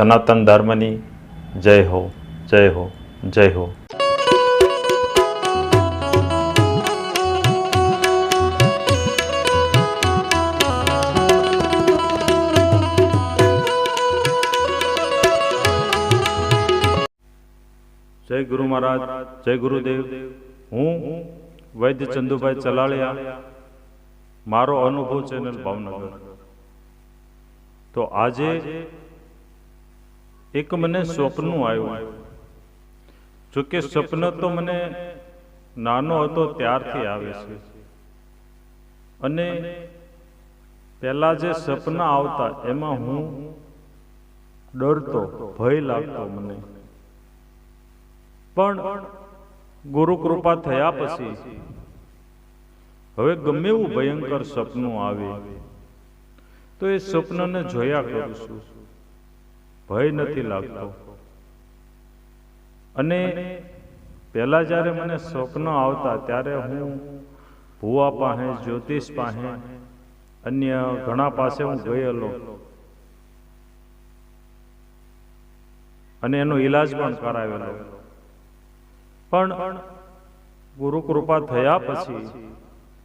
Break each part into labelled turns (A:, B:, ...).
A: સનાતન ધર્મની જય હો જય હો જય હો. જય ગુરુ મહારાજ, જય ગુરુદેવ. હું વૈદ્ય ચંદુભાઈ ચલાળિયા. મારો અનુભવ ચેનલ ભાવનગર. તો આજે એક મને સ્વપ્નું આવ્યું. જોકે સ્વપ્ન તો મને નાનો હતો ત્યારથી આવે છે. અને પહેલા જે સપના આવતા એમાં હું ડરતો, ભય લાગતો મને. પણ ગુરુ કૃપા થયા પછી હવે ગમે એવું ભયંકર સપનું આવે, તો એ સ્વપ્નને જોયા કરું છું. ભય નથી લાગતો. અને પહેલા જ્યારે મને સ્વપ્ન આવતા ત્યારે હું ભુવા પાસે, જ્યોતિષ પાસે, અન્ય ઘણા પાસે હું ગયેલો. અને એનો ઈલાજ પણ કરાવેલો. પણ ગુરુ કૃપા થયા પછી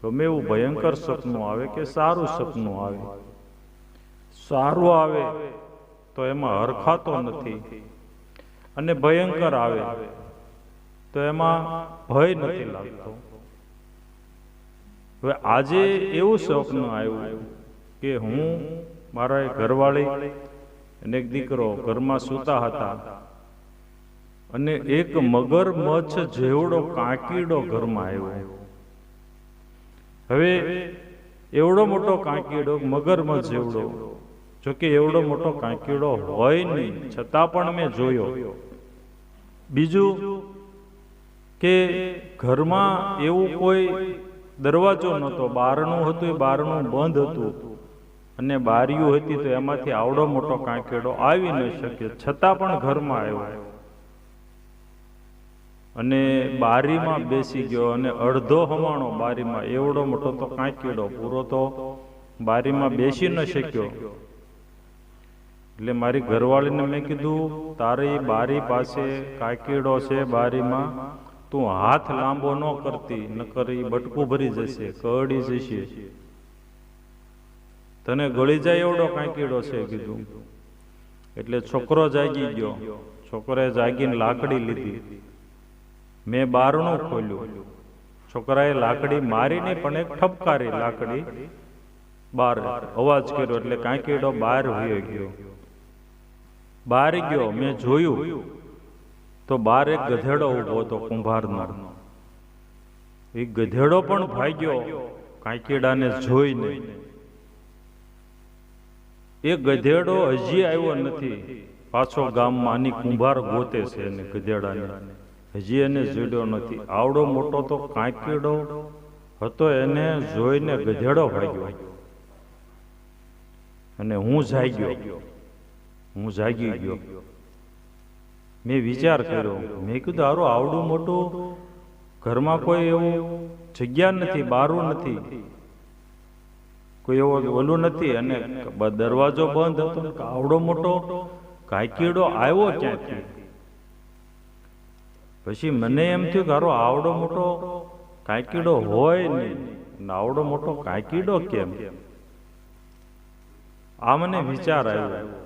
A: ગમે એવું ભયંકર સપનું આવે કે સારું સપનું આવે. સારું આવે તો એમાં હરખાતો નથી. અને ભયંકર આવે. તો એમાં ભય નથી લાગતો. હવે આજે એવું સ્વપ્ન આવ્યું કે હું મારા ઘરવાળી અને એક દીકરો ઘરમાં સૂતા હતા. અને એક મગરમચ્છ જેવડો કાંકીડો ઘરમાં આવ્યો. હવે એવડો મોટો કાંકીડો મગરમચ્છ જેવડો જોકે એવડો મોટો કાંકીડો હોય નહીં, છતાં પણ મેં જોયો. બીજું કે ઘરમાં એવું કોઈ દરવાજો નહોતો બારણું હતું એ બારણું બંધ હતું અને બારીઓ હતી તો એમાંથી આવડો મોટો કાંકીડો આવી ન શકે, છતાં પણ ઘરમાં આવ્યો. અને બારીમાં બેસી ગયો અને અડધો હમાણો બારીમાં, એવડો મોટો તો કાંકીડો પૂરો તો બારીમાં બેસી ન શક્યો. એટલે મારી ઘરવાળીને મેં કીધું, તારી બારી પાસે કાકીડો છે બારીમાં, તું હાથ લાંબો ન કરતી, નકર કરી બટકું ભરી જશે કરડી જશે. તને ગળી જાય એવડો કાંકીડો છે, કીધું. એટલે છોકરો જાગી ગયો. છોકરાએ જાગીને લાકડી લીધી. મેં બારણું ખોલ્યું. છોકરાએ લાકડી મારી નહીં પણ એક ઠપકારી લાકડી બાર અવાજ કર્યો એટલે કાંકીડો બહાર વયો ગયો. બહાર ગયો મેં જોયું, તો બહાર એક ગધેડો ઊભો હતો કુંભારનો. એ ગધેડો પણ ભાગ્યો, કાંકીડાને જોઈને. એ ગધેડો હજી આવ્યો નથી, પાછો ગામમાં આની કુંભાર ગોતે છે એને ગધેડાને. હજી એને જોડ્યો નથી. આવડો મોટો તો કાંકીડો હતો, એને જોઈને ગધેડો ભાગ્યો. અને હું જાગ્યો. હું જાગી ગયો. મેં વિચાર કર્યો, મેં કીધું, હારું, આવડું મોટું ઘરમાં કોઈ એવું જગ્યા નથી, બારું નથી. કોઈ એવો ઓલું નથી અને દરવાજો બંધ હતો આવડો મોટો કાંકીડો આવ્યો ક્યાંથી? પછી મને એમ થયું કે, હારો, આવડો મોટો કાંકીડો હોય નહીં. આવડો મોટો કાંકીડો કેમ? આ મને વિચાર આવ્યો.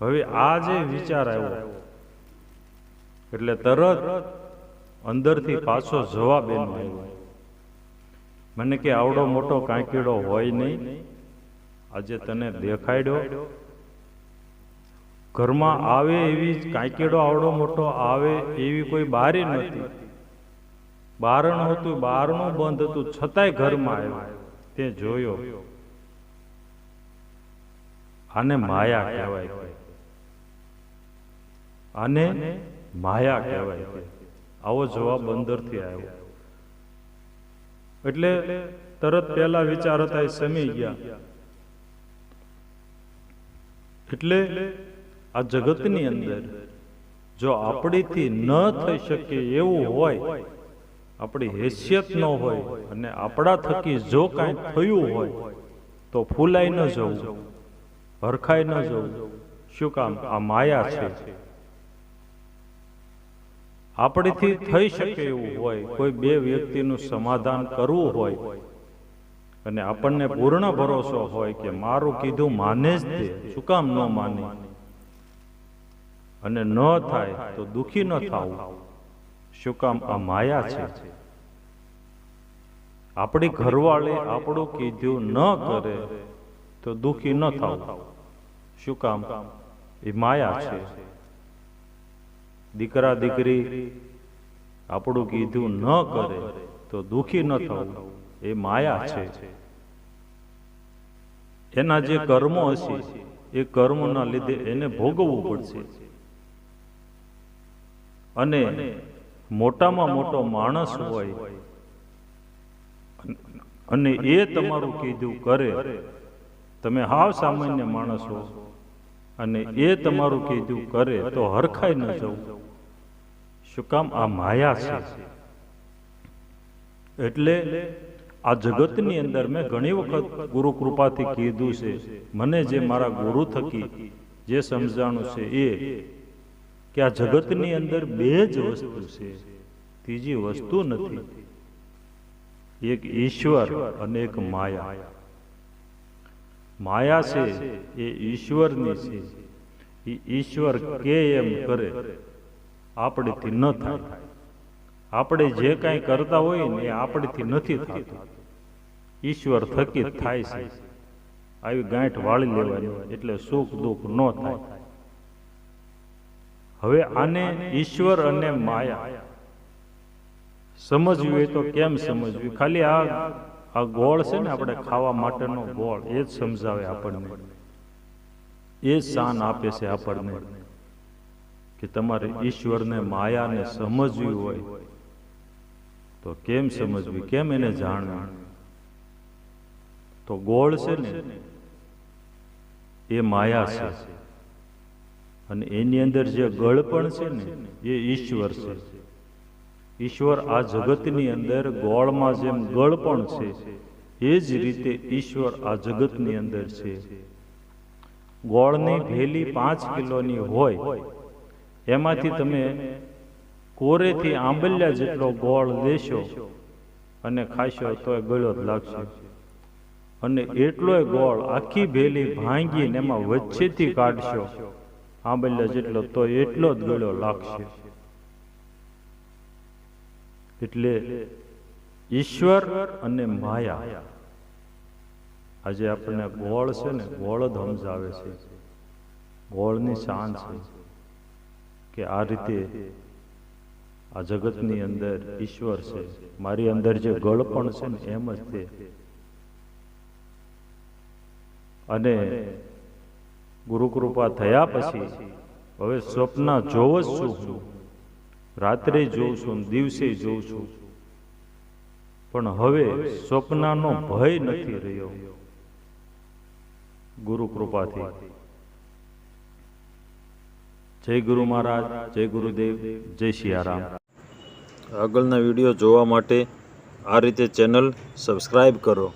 A: હવે આ જે વિચાર આવ્યો એટલે તરત અંદરથી પાછો જવાબ એનો આવ્યો. મને કે આવડો મોટો કાંકીડો હોય નહીં. આજે તને દેખાડ્યો. ઘરમાં આવે એવી કાંકીડો આવડો મોટો આવે એવી કોઈ બારી નથી બારણ હતું બારણું બંધ હતું. છતાંય ઘરમાં આવ્યો. તે જોયો. આને માયા કહેવાય. આને માયા કહેવાય છે. આવો જવાબ અંદરથી આવ્યો. એટલે તરત પહેલા વિચાર હતા એ સમી ગયા. એટલે આ જગતની અંદર જો આપણીથી ન થઈ શકે એવું હોય, આપણી હેસિયત ન હોય અને આપણા થકી જો કાંઈ થયું હોય, તો ફૂલાઈ ન જવું, હરખાઈ ન જવું. શું કામ? આ માયા છે. આપણેથી થઈ શકે એવું હોય, કોઈ બે વ્યક્તિનું સમાધાન કરવું હોય અને આપણને પૂર્ણ ભરોસો હોય કે મારું કીધું માને જ તે, શું કામ ન માને? અને ન થાય તો દુખી ન થવું. શું કામ આ માયા છે? આપણી ઘરવાળી આપણું કીધું ન કરે તો દુખી ન થવું. શું કામ? એ માયા છે. દીકરા, દીકરી આપણું કીધું ન કરે તો દુખી ન થવું એ માયા છે. એના જે કર્મો હશે, એ કર્મોના લીધે એને ભોગવવું પડશે. અને મોટામાં મોટો માણસ હોય, અને એ તમારું કીધું કરે, તમે હાવ સામાન્ય માણસ હો. અને એ તમારું કીધું કરે તો હરખાઈ ન જવું. શું કામ? આ માયા છે. એટલે આ જગતની અંદર મેં ઘણી વખત ગુરુ કૃપાથી કીધું છે. મને જે મારા ગુરુ થકી જે સમજાણું છે એ કે આ જગતની અંદર બે જ વસ્તુ છે. ત્રીજી વસ્તુ નથી. એક ઈશ્વર અને એક માયા. માયા છે, એ ઈશ્વરની છે. એ ઈશ્વર કે એમ કરે? આપણેથી ન થાય. આપણે જે કાંઈ કરતા હોય ને એ આપણેથી નથી થતું. ઈશ્વર થકી થાય છે. આવી ગાંઠ વાળી લેવાની, એટલે સુખ દુઃખ ન થાય. હવે આને ઈશ્વર અને માયા. સમજવી હોય તો કેમ સમજવી? ખાલી આ આ ગોળ છે ને આપણે ખાવા માટેનો ગોળ, એ જ સમજાવે આપણને. એ જ શાન આપે છે આપણને કે તમારે ઈશ્વરને, માયાને સમજવી હોય. તો કેમ સમજવી? કેમ એને જાણવી? તો ગોળ છે ને, એ માયા છે. અને એની અંદર જે ગળપણ છે ને, એ ઈશ્વર છે. ઈશ્વર આ જગતની અંદર ગોળમાં જેમ ગળપણ છે, એ જ રીતે ઈશ્વર આ જગતની અંદર છે. ગોળની ભેલી પાંચ કિલોની હોય, એમાંથી તમે કોરેથી આંબલિયા જેટલો ગોળ લેશો અને ખાશો તો એ ગળ્યો જ લાગશે. અને એટલોય ગોળ આખી ભેલી ભાંગીને એમાં વચ્ચેથી કાઢશો, આંબલિયા જેટલો તો એટલો જ ગળ્યો લાગશે. એટલે ઈશ્વર અને માયા. આજે આપણને ગોળ છે ને, ગોળ જ છે. ગોળની શાન છે કે આ રીતે આ જગતની અંદર ઈશ્વર છે. મારી અંદર જે ગળપણ છે ને, એમ જ તે અને ગુરુકૃપા થયા પછી, હવે સ્વપ્ન જોવ જ છું રાત્રે જોઉં છું, દિવસે જોઉં છું. પણ હવે સ્વપ્નનો ભય નથી રહ્યો. ગુરુ કૃપાથી. જય ગુરુ મહારાજ, જય ગુરુદેવ, જય સિયારામ
B: આગળના વીડિયો જોવા માટે આ રીતે ચેનલ સબસ્ક્રાઈબ કરો.